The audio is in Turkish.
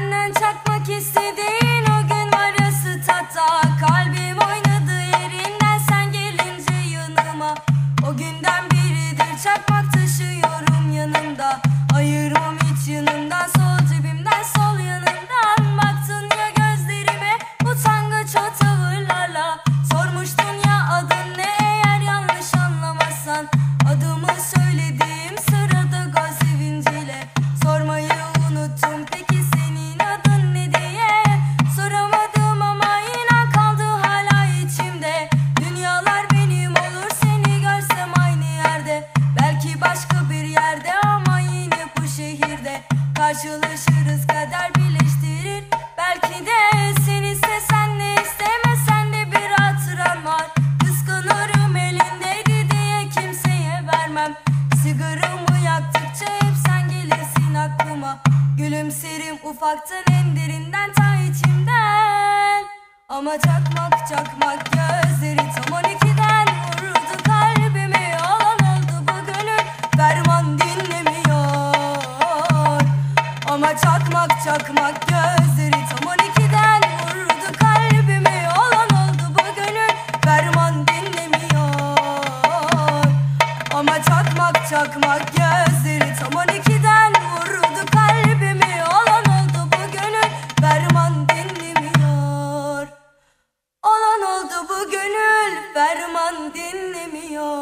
Senden çakmak istediğin o gün var ya statta Kalbim oynadı yerinden sen gelince yanıma. O günden beridir çakmak taşıyorum yanımda. Ayırmam hiç yanından sol cebimden sol yanından Baktın ya gözlerime utangaç o tavırlarla. Sormuştun ya adın ne eğer yanlış anlamazsan. Adımı söylediğim Kader birleştirir. Belki de sen istesen de istemesen de bir hatıran var. Kıskanırım elindeydi diye kimseye vermem. Sigaramı yaktıkça hep sen gelirsin aklıma. Gülümserim ufaktan en derinden ta içimden. Ama çakmak çakmak gözleri Çakmak çakmak gözleri tam on ikiden vurdu kalbimi. Olan oldu bu gönül ferman dinlemiyor. Ama çakmak çakmak gözleri tam on ikiden vurdu kalbimi. Olan oldu bu gönül ferman dinlemiyor. Olan oldu bu gönül ferman dinlemiyor.